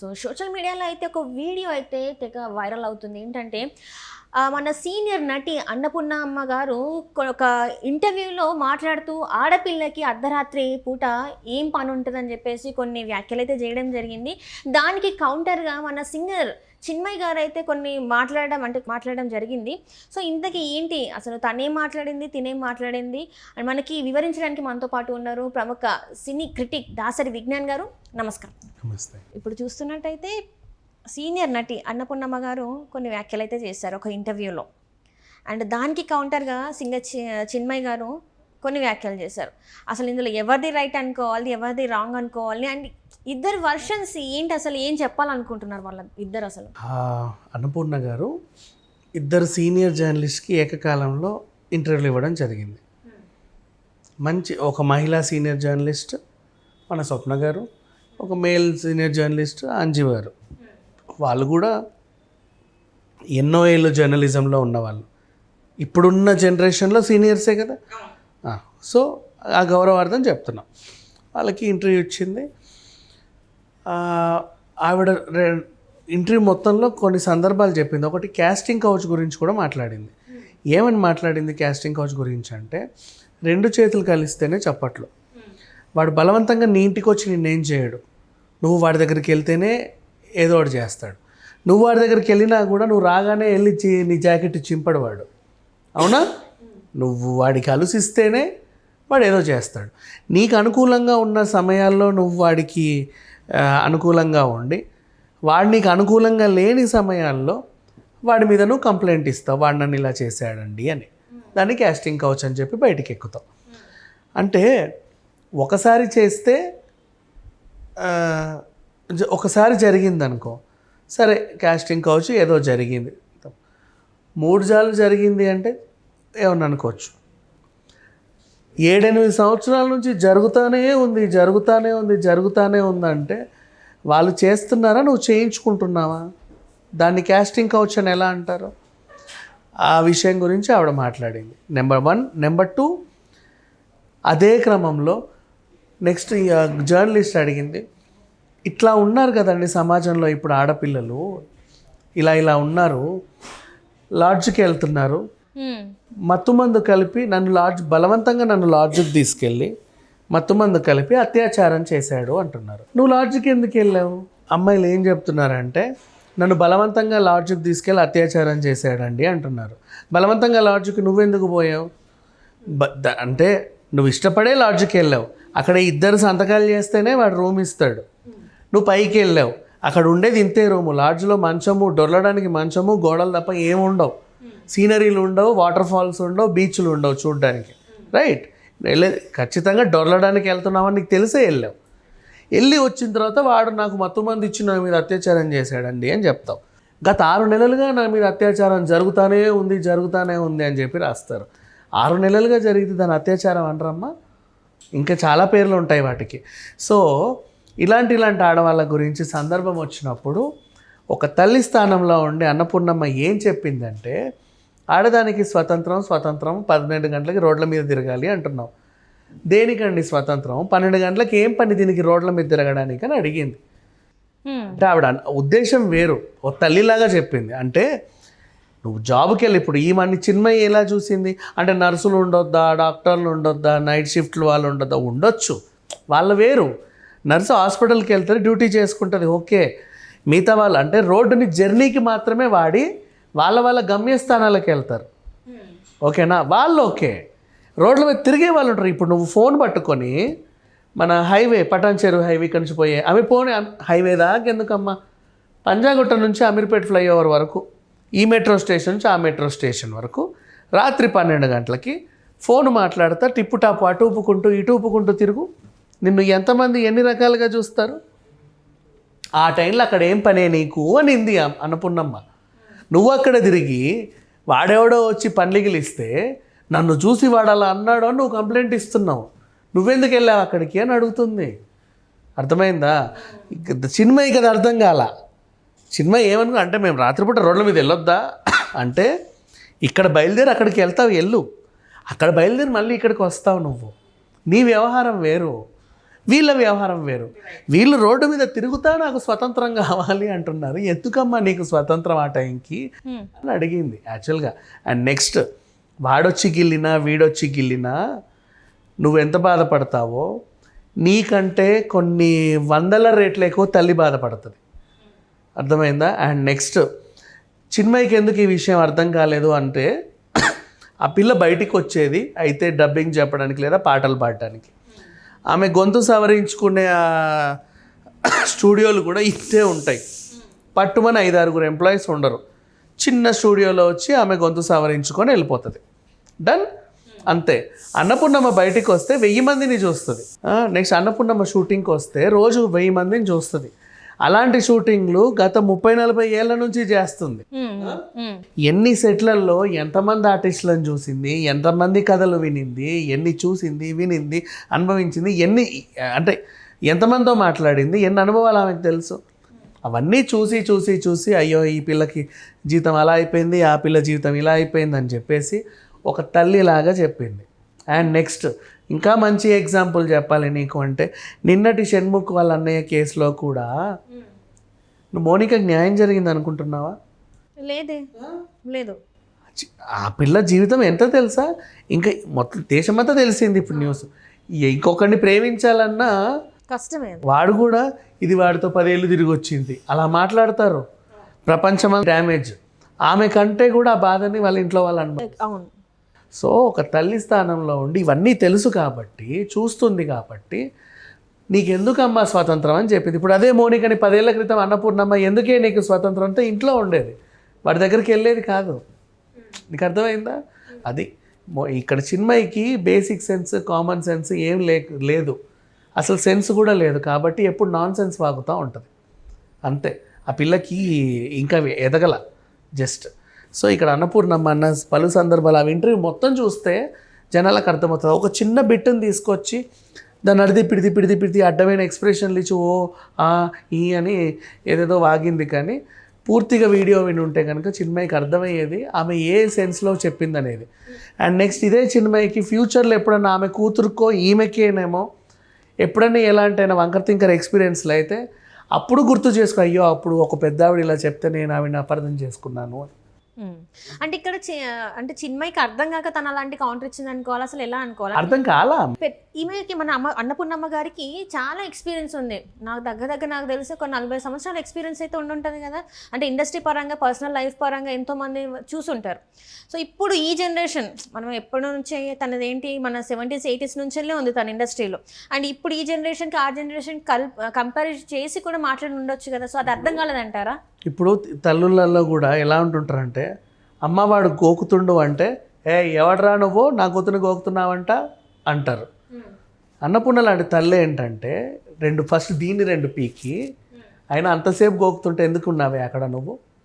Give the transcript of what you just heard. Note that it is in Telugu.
సో సోషల్ మీడియాలో అయితే ఒక వీడియో అయితే తెగ వైరల్ అవుతుంది. ఏంటంటే మన సీనియర్ నటి అన్నపూర్ణ అమ్మ గారు ఒక ఇంటర్వ్యూలో మాట్లాడుతూ ఆడపిల్లకి అర్ధరాత్రి పూట ఏం పని ఉంటుందని చెప్పేసి కొన్ని వ్యాఖ్యలు అయితే చేయడం జరిగింది. దానికి కౌంటర్గా మన సింగర్ చిన్మయ్ గారు అయితే కొన్ని మాట్లాడడం అంటే మాట్లాడడం జరిగింది. సో ఇంతకీ ఏంటి? అసలు తనేం మాట్లాడింది? తినేం మాట్లాడింది? అండ్ మనకి వివరించడానికి మనతో పాటు ఉన్నారు ప్రముఖ సినీ క్రిటిక్ దాసరి విజ్ఞాన్ గారు. నమస్కారం. నమస్తే. ఇప్పుడు చూస్తున్నట్టయితే సీనియర్ నటి అన్నపూర్ణమ్మ గారు కొన్ని వ్యాఖ్యలు అయితే చేశారు ఒక ఇంటర్వ్యూలో. అండ్ దానికి కౌంటర్గా సింగర్ చి చిన్మయ్ గారు కొన్ని వ్యాఖ్యలు చేశారు. అసలు ఇందులో ఎవరిది రైట్ అనుకోవాలి ఎవరిది రాంగ్ అనుకోవాలి అండ్ ఇద్దరు వర్షన్స్ ఏంటి అసలు ఏం చెప్పాలనుకుంటున్నారు వాళ్ళ ఇద్దరు అసలు? ఆ, అన్నపూర్ణ గారు ఇద్దరు సీనియర్ జర్నలిస్ట్కి ఏకకాలంలో ఇంటర్వ్యూలు ఇవ్వడం జరిగింది. మంచి ఒక మహిళా సీనియర్ జర్నలిస్ట్ మన స్వప్న గారు ఒక మేల్ సీనియర్ జర్నలిస్ట్ అంజు గారు. వాళ్ళు కూడా ఎన్నో ఏళ్ళు జర్నలిజంలో ఉన్నవాళ్ళు. ఇప్పుడున్న జనరేషన్లో సీనియర్సే కదా? సో ఆ గౌరవార్థం చెప్తున్నాం. వాళ్ళకి ఇంటర్వ్యూ ఇచ్చింది. ఆవిడ రె- ఇంటర్వ్యూ మొత్తంలో కొన్ని సందర్భాలు చెప్పింది. ఒకటి క్యాస్టింగ్ కౌచ్ గురించి కూడా మాట్లాడింది. ఏమని మాట్లాడింది క్యాస్టింగ్ కౌచ్ గురించి అంటే రెండు చేతులు కలిస్తేనే చప్పట్లు. వాడు బలవంతంగా నీ ఇంటికి వచ్చి నిన్నేం చేయడు. నువ్వు వాడి దగ్గరికి వెళ్తేనే ఏదో ఒకటి చేస్తాడు. నువ్వు వాడి దగ్గరికి వెళ్ళినా కూడా నువ్వు రాగానే వెళ్ళి నీ జాకెట్ చింపడవాడు అవునా? నువ్వు వాడికి అలుసిస్తేనే వాడు ఏదో చేస్తాడు. నీకు అనుకూలంగా ఉన్న సమయాల్లో నువ్వు వాడికి అనుకూలంగా ఉండి వాడు నీకు అనుకూలంగా లేని సమయాల్లో వాడి మీద నువ్వు కంప్లైంట్ ఇస్తావు. వాడు నన్ను ఇలా చేశాడండి అని. దాన్ని క్యాస్టింగ్ కౌచ్ అని చెప్పి బయటికి ఎక్కుతావు అంటే ఒకసారి చేస్తే ఒకసారి జరిగింది అనుకో సరే క్యాస్టింగ్ కౌచ్ ఏదో జరిగింది. మూడు సార్లు జరిగింది అంటే ఏమన్నా అనుకోవచ్చు. ఏడెనిమిది సంవత్సరాల నుంచి జరుగుతానే ఉంది జరుగుతానే ఉంది జరుగుతానే ఉందంటే వాళ్ళు చేస్తున్నారా? నువ్వు చేయించుకుంటున్నావా? దాన్ని క్యాస్టింగ్ కౌచ్ అని ఎలా అంటారు? ఆ విషయం గురించి ఆవిడ మాట్లాడింది. నెంబర్ వన్ నెంబర్ టూ అదే క్రమంలో నెక్స్ట్ జర్నలిస్ట్ అడిగింది ఇట్లా ఉన్నారు కదండి సమాజంలో ఇప్పుడు ఆడపిల్లలు ఇలా ఇలా ఉన్నారు లాడ్జ్కి వెళ్తున్నారు మత్తుమందు కలిపి నన్ను లాడ్జ్ బలవంతంగా నన్ను లాడ్జ్కి తీసుకెళ్ళి మత్తుమందు కలిపి అత్యాచారం చేశాడు అంటున్నారు. నువ్వు లాడ్జ్కి ఎందుకు వెళ్ళావు? అమ్మాయిలు ఏం చెప్తున్నారంటే నన్ను బలవంతంగా లాడ్జ్కి తీసుకెళ్ళి అత్యాచారం చేశాడండి అంటున్నారు. బలవంతంగా లాడ్జ్కి నువ్వెందుకు పోయావు? బ- ద- అంటే నువ్వు ఇష్టపడే లాడ్జ్కి వెళ్ళావు. అక్కడ ఇద్దరు సంతకాలు చేస్తేనే వాడు రూమ్ ఇస్తాడు. నువ్వు పైకి వెళ్ళావు. అక్కడ ఉండేది ఇంతే రూము. లాడ్జ్లో మంచము డొల్లడానికి మంచము గోడలు తప్ప ఏముండవు. సీనరీలు ఉండవు వాటర్ ఫాల్స్ ఉండవు బీచ్లు ఉండవు చూడడానికి. రైట్ వెళ్ళే ఖచ్చితంగా డొరలడానికి వెళ్తున్నామని నీకు తెలిసే వెళ్ళావు. వెళ్ళి వచ్చిన తర్వాత వాడు నాకు మత్తు మంది ఇచ్చి నా మీద అత్యాచారం చేశాడండి అని చెప్తావు. గత ఆరు నెలలుగా నా మీద అత్యాచారం జరుగుతానే ఉంది జరుగుతానే ఉంది అని చెప్పి రాస్తారు. ఆరు నెలలుగా జరిగితే దాని అత్యాచారం అంటారమ్మా ఇంకా చాలా పేర్లు ఉంటాయి వాటికి. సో ఇలాంటి ఇలాంటి ఆడవాళ్ళ గురించి సందర్భం వచ్చినప్పుడు ఒక తల్లి స్థానంలో ఉండి అన్నపూర్ణమ్మ ఏం చెప్పిందంటే ఆడదానికి స్వతంత్రం స్వతంత్రం పన్నెండు గంటలకి రోడ్ల మీద తిరగాలి అంటున్నావు. దేనికండి స్వతంత్రం? పన్నెండు గంటలకి ఏం పని దీనికి రోడ్ల మీద తిరగడానికి అని అడిగింది. అంటే ఆవిడ ఉద్దేశం వేరు. ఓ తల్లిలాగా చెప్పింది. అంటే నువ్వు జాబ్కి వెళ్ళి ఇప్పుడు ఈ మన చిన్మయి ఎలా చూసింది? అంటే నర్సులు ఉండొద్దా డాక్టర్లు ఉండొద్దా నైట్ షిఫ్ట్లు వాళ్ళు ఉండొద్దా? ఉండొచ్చు. వాళ్ళు వేరు. నర్సు హాస్పిటల్కి వెళ్తారు డ్యూటీ చేసుకుంటుంది. ఓకే. మిగతా వాళ్ళు అంటే రోడ్డుని జర్నీకి మాత్రమే వాడి వాళ్ళ వాళ్ళ గమ్యస్థానాలకు వెళ్తారు. ఓకేనా? వాళ్ళు ఓకే. రోడ్ల మీద తిరిగే వాళ్ళు ఉంటారు. ఇప్పుడు నువ్వు ఫోన్ పట్టుకొని మన హైవే పటాన్ చెరువు హైవే నుంచి పోయే అవి పోనీ హైవే దాకా ఎందుకమ్మా? పంజాగుట్ట నుంచి అమీర్పేట్ ఫ్లైఓవర్ వరకు ఈ మెట్రో స్టేషన్ నుంచి ఆ మెట్రో స్టేషన్ వరకు రాత్రి పన్నెండు గంటలకి ఫోన్ మాట్లాడతా టిప్పు టాపు అటు ఊపుకుంటూ ఇటు ఊపుకుంటూ తిరుగు. నిన్ను ఎంతమంది ఎన్ని రకాలుగా చూస్తారు? ఆ టైంలో అక్కడ ఏం పనే నీకు? అనింది అ- అన్నపూర్ణమ్మ నువ్వు అక్కడ తిరిగి వాడెవడో వచ్చి పండ్లిగిలు ఇస్తే నన్ను చూసి వాడు అలా అన్నాడు అని నువ్వు కంప్లైంట్ ఇస్తున్నావు. నువ్వెందుకు వెళ్ళావు అక్కడికి అని అడుగుతుంది. అర్థమైందా? ఇక చిన్మయి కదా అర్థం కాల. చిన్మయి ఏమనుకో అంటే మేము రాత్రిపూట రోడ్ల మీద వెళ్ళొద్దా? అంటే ఇక్కడ బయలుదేరి అక్కడికి వెళ్తావు వెళ్ళు. అక్కడ బయలుదేరి మళ్ళీ ఇక్కడికి వస్తావు నువ్వు. నీ వ్యవహారం వేరు. వీళ్ళ వ్యవహారం వేరు. వీళ్ళు రోడ్డు మీద తిరుగుతా నాకు స్వతంత్రం కావాలి అంటున్నారు. ఎందుకమ్మా నీకు స్వతంత్రం ఆ టైంకి. అని అడిగింది యాక్చువల్గా అండ్ నెక్స్ట్ వాడొచ్చి గిల్లినా వీడొచ్చి గిల్లినా నువ్వు ఎంత బాధపడతావో? నీకంటే కొన్ని వందల రేట్లు ఎక్కువ తల్లి బాధపడుతుంది. అర్థమైందా? అండ్ నెక్స్ట్ చిన్మయికి ఎందుకు ఈ విషయం అర్థం కాలేదు అంటే ఆ పిల్ల బయటికి వచ్చేది అయితే డబ్బింగ్ చెప్పడానికి లేదా పాటలు పాడటానికి. ఆమె గొంతు సవరించుకునే స్టూడియోలు కూడా ఇంతే ఉంటాయి. పట్టుమని ఐదారుగురు ఎంప్లాయీస్ ఉండరు. చిన్న స్టూడియోలో వచ్చి ఆమె గొంతు సవరించుకొని వెళ్ళిపోతుంది. డన్? అంతే. అన్నపూర్ణమ్మ బయటికి వస్తే వెయ్యి మందిని చూస్తుంది. నెక్స్ట్ అన్నపూర్ణమ్మ షూటింగ్కి వస్తే రోజు వెయ్యి మందిని చూస్తుంది. అలాంటి షూటింగ్లు గత ముప్పై నలభై ఏళ్ళ నుంచి చేస్తుంది. ఎన్ని సెట్లలో ఎంతమంది ఆర్టిస్టులను చూసింది ఎంతమంది కథలు వినింది ఎన్ని చూసింది వినింది అనుభవించింది ఎన్ని అంటే ఎంతమందితో మాట్లాడింది ఎన్ని అనుభవాలు ఆమెకు తెలుసు? అవన్నీ చూసి చూసి చూసి అయ్యో ఈ పిల్లకి జీవితం అలా అయిపోయింది ఆ పిల్ల జీవితం ఇలా అయిపోయింది అని చెప్పేసి ఒక తల్లిలాగా చెప్పింది. అండ్ నెక్స్ట్ ఇంకా మంచి ఎగ్జాంపుల్ చెప్పాలి నీకు అంటే నిన్నటి షణ్ముఖ్ వాళ్ళ అన్నయ్య కేసులో కూడా నువ్వు మోనికకి న్యాయం జరిగింది అనుకుంటున్నావా? లేదే. లేదు. ఆ పిల్ల జీవితం ఎంత తెలుసా? ఇంకా మొత్తం దేశమంతా తెలిసింది ఇప్పుడు న్యూస్. ఇంకొకరిని ప్రేమించాలన్నా కష్టమే. వాడు కూడా ఇది వాడితో పదేళ్ళు తిరిగి వచ్చింది. అలా మాట్లాడతారు. ప్రపంచం డ్యామేజ్. ఆమె కంటే కూడా ఆ బాధని వాళ్ళ ఇంట్లో వాళ్ళు అనుభవం అవును. సో ఒక తల్లి స్థానంలో ఉండి ఇవన్నీ తెలుసు కాబట్టి చూస్తుంది కాబట్టి నీకెందుకమ్మా స్వాతంత్రం అని చెప్పింది. ఇప్పుడు అదే మోనికని పదేళ్ళ క్రితం అన్నపూర్ణమ్మ ఎందుకే నీకు స్వాతంత్రం అంటే ఇంట్లో ఉండేది. వాడి దగ్గరికి వెళ్ళేది కాదు. నీకు అర్థమైందా? అది ఇక్కడ చిన్మయికి బేసిక్ సెన్స్ కామన్ సెన్స్ ఏం లే లేదు. అసలు సెన్స్ కూడా లేదు కాబట్టి ఎప్పుడు నాన్ సెన్స్ వాగుతూ ఉంటుంది. అంతే. ఆ పిల్లకి ఇంకా ఎదగల. జస్ట్ సో ఇక్కడ అన్నపూర్ణమ్మ అన్న పలు సందర్భాలు ఆ ఇంటర్వ్యూ మొత్తం చూస్తే జనాలకు అర్థమవుతుంది. ఒక చిన్న బిట్టుని తీసుకొచ్చి దాన్ని అడిది పిడిది పిడిది పిడిది అడ్డమైన ఎక్స్ప్రెషన్లు ఇచ్చి ఓ ఆ ఈ అని ఏదేదో వాగింది. కానీ పూర్తిగా వీడియో విని ఉంటే కనుక చిన్మయికి అర్థమయ్యేది ఆమె ఏ సెన్స్లో చెప్పింది అనేది అండ్ నెక్స్ట్ ఇదే చిన్మయికి ఫ్యూచర్లో ఎప్పుడన్నా ఆమె కూతురుకో ఈమెకేనేమో ఎప్పుడన్నా ఎలాంటైనా వంకర తింకర్ ఎక్స్పీరియన్స్లు అయితే అప్పుడు గుర్తు చేసుకో అయ్యో అప్పుడు ఒక పెద్ద ఆవిడ ఇలా చెప్తే నేను ఆవిడని అపార్థం చేసుకున్నాను అని. అంటే ఇక్కడ అంటే చిన్మయికి అర్థం కాక తను అలాంటి కౌంటర్ ఇచ్చింది అనుకోవాలి అసలు ఎలా అనుకోవాలి? అర్థం కాలా? ఈమెకి మన అమ్మ అన్నపూర్ణమ్మ గారికి చాలా ఎక్స్పీరియన్స్ ఉంది. నాకు దగ్గర దగ్గర నాకు తెలిసి ఒక నలభై సంవత్సరాల ఎక్స్పీరియన్స్ అయితే ఉండుంటుంది కదా. అంటే ఇండస్ట్రీ పరంగా పర్సనల్ లైఫ్ పరంగా ఎంతోమంది చూసుంటారు. సో ఇప్పుడు ఈ జనరేషన్ మనం ఎప్పటి నుంచి తనది ఏంటి మన సెవెంటీస్ ఎయిటీస్ నుంచెల్లే ఉంది తన ఇండస్ట్రీలో. అండ్ ఇప్పుడు ఈ జనరేషన్కి ఆ జనరేషన్ కల్ కంపేర్ చేసి కూడా మాట్లాడి ఉండొచ్చు కదా. సో అది అర్థం కాలేదంటారా? ఇప్పుడు తల్లులలో కూడా ఎలా ఉంటుంటారంటే అమ్మవాడు గోకుతుండు అంటే ఏ ఎవడరా నువ్వు? నా కూతురు గోకుతున్నావంట? అంటారు. అన్నపూర్ణ లాంటి తల్లి ఏంటంటే రెండు ఫస్ట్ దీన్ని రెండు పీకి. అయినా అంతసేపు గోకుతుంటే ఎందుకున్నావే అక్కడ నువ్వు?